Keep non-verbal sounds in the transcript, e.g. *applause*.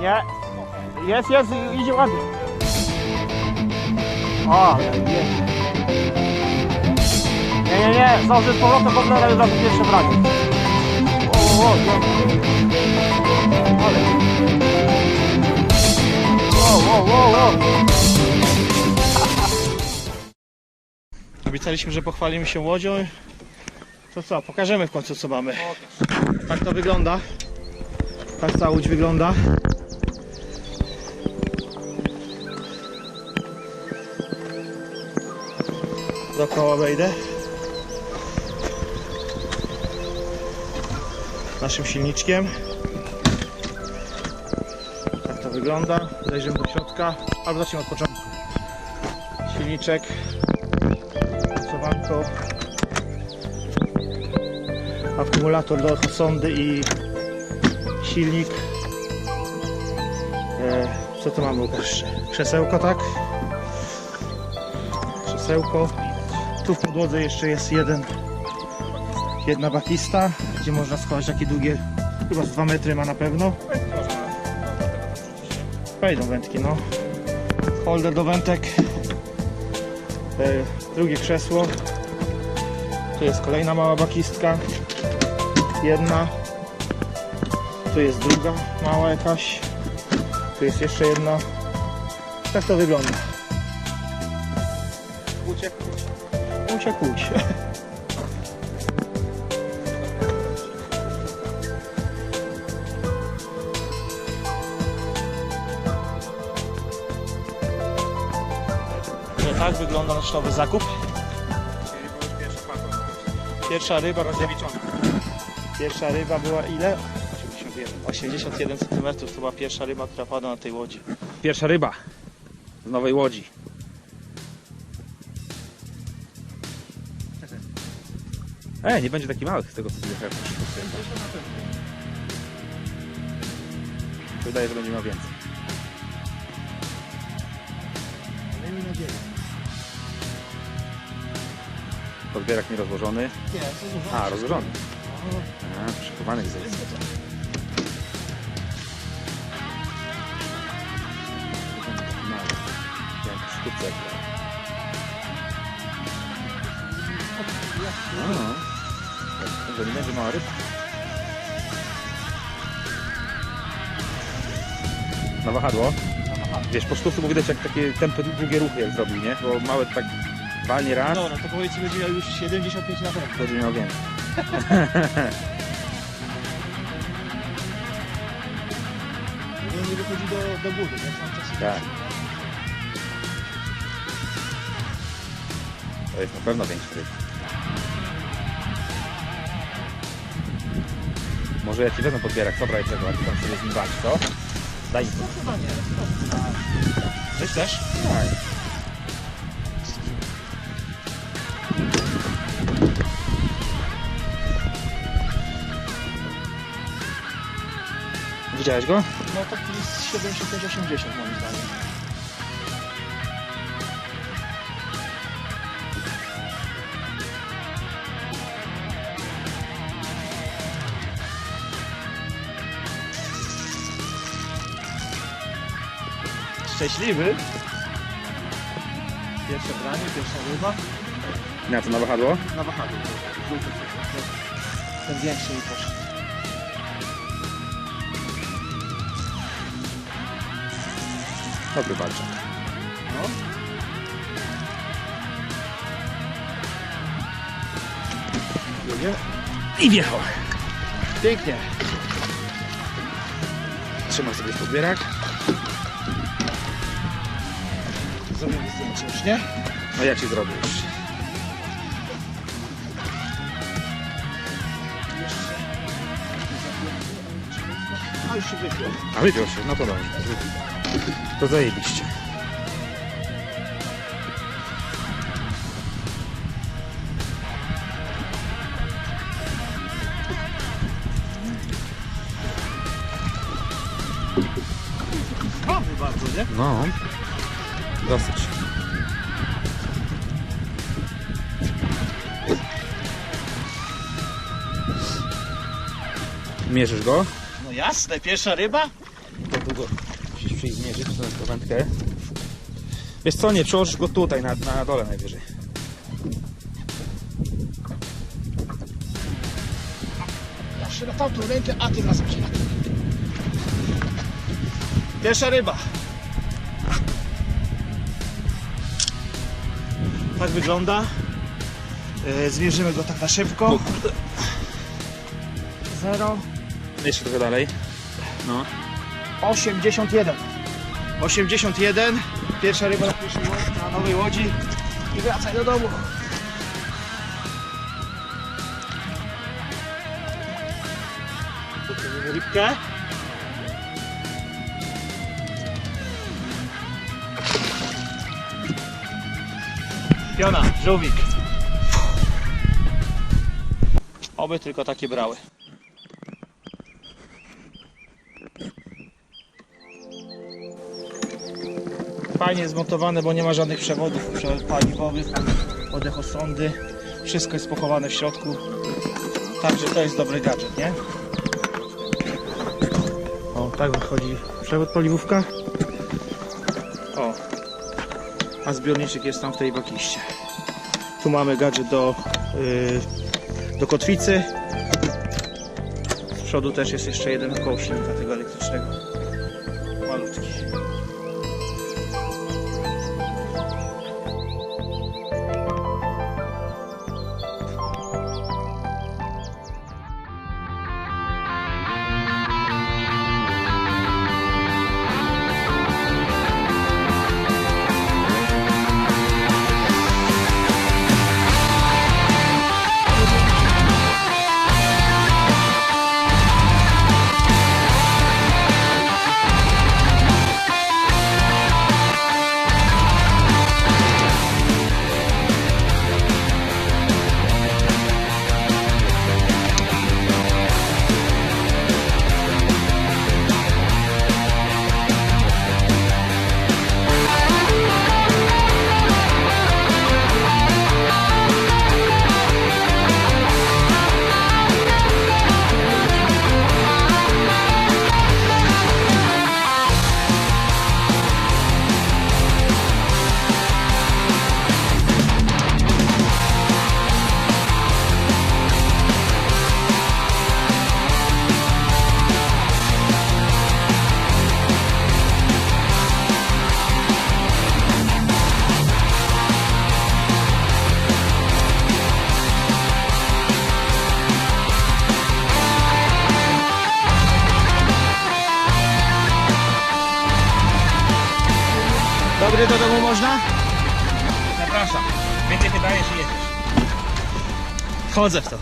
Nie. Jest, jest, idzie ładnie. O, jest. Nie, nie, nie, zdąży z powrotem podglądać od razu pierwsze branie. O, o, o. Ale. O, o, o, o. Obiecaliśmy, że pochwalimy się łodzią. To co, pokażemy w końcu co mamy. Tak to wygląda. Tak ta łódź wygląda. Dookoła wejdę. Naszym silniczkiem. Tak to wygląda. Zajrzymy do środka. Albo zacznijmy od początku. Silniczek. Mocowanko. Akumulator do sondy i silnik. E, co tu mamy? Krzesełko, tak? Krzesełko. Tu w podłodze jeszcze jest jeden jedna bakista, gdzie można schować takie długie, chyba z 2 metry ma na pewno. Wejdą wędki, no. Holder do wędek. E, drugie krzesło. Tu jest kolejna mała bakistka. Jedna. Tu jest druga mała jakaś. Tu jest jeszcze jedna. Tak to wygląda. Uciek, uciek. No tak wygląda nasz nowy zakup. Pierwsza ryba rozjawiczona. Pierwsza ryba była ile? 81. 81 cm to była pierwsza ryba, która padła na tej łodzi. Pierwsza ryba z nowej łodzi. E, nie będzie taki małych z tego co chyba Wydaje, że będzie miał więcej. Miejmy nadzieję. Podbierak nie rozłożony. Nie, jest A, rozłożony. A, przykowany gdzieś. Ryba. Na wahadło. Wiesz, po sztuce było widać jak takie tempy długie ruchy jak zrobił, nie? Bo małe tak walnie raz, Dobra, to powiedzmy, będzie miał już 75 na pewno. będzie miał więcej. *laughs* Nie, nie wychodzi do, do góry, nie? Cały czas Tak. To jest na pewno większy ryb. Może ja ci wezmę podbierak, dobra jest tego, a ty tam sobie z nim walcz, co? Daj mi to. Chyba nie. Ty chcesz? Tak. Widziałeś go? No jest 75-80 moim zdaniem. Szczęśliwy. Pierwsze branie, pierwsza ryba. Na co, na wahadło? Na wahadło. Żółty Ten większy mi poszedł. Dobry walczak. No. I wjechał. Pięknie. Trzymaj sobie podbierak. Zdjęcie już, nie? No ja ci zrobię już. A już się wypił. A wypiął się, no to dobrze. To zajebiście. Mamy bardzo, nie? No. Dosyć. Mierzysz go? No jasne, pierwsza ryba. długo musisz przyjść zmierzyć tę wędkę. Wiesz co, nie, przełożysz go tutaj, na, na dole najwyżej. Zawsze na tamtą rękę, a ty na sobie. Pierwsza ryba. Tak wygląda. E, Zmierzymy go tak na szybko. 0 Jeszcze trochę dalej. No. 81. 81. Pierwsza ryba na, na nowej łodzi. I wracaj do domu. Rybkę. Piona, żółwik. Oby tylko takie brały. Fajnie zmontowane, bo nie ma żadnych przewodów prze- paliwowych, odechosądy. Wszystko jest pochowane w środku. Także to jest dobry gadżet, nie? O, tak wychodzi przewód paliwowka. O, a zbiorniczek jest tam w tej bakiście. Tu mamy gadżet do, yy, do kotwicy. Z przodu też jest jeszcze jeden koło silnika tego elektrycznego. Dobry do domu można? Zapraszam. Więcej wydajesz i jedziesz. Wchodzę w to.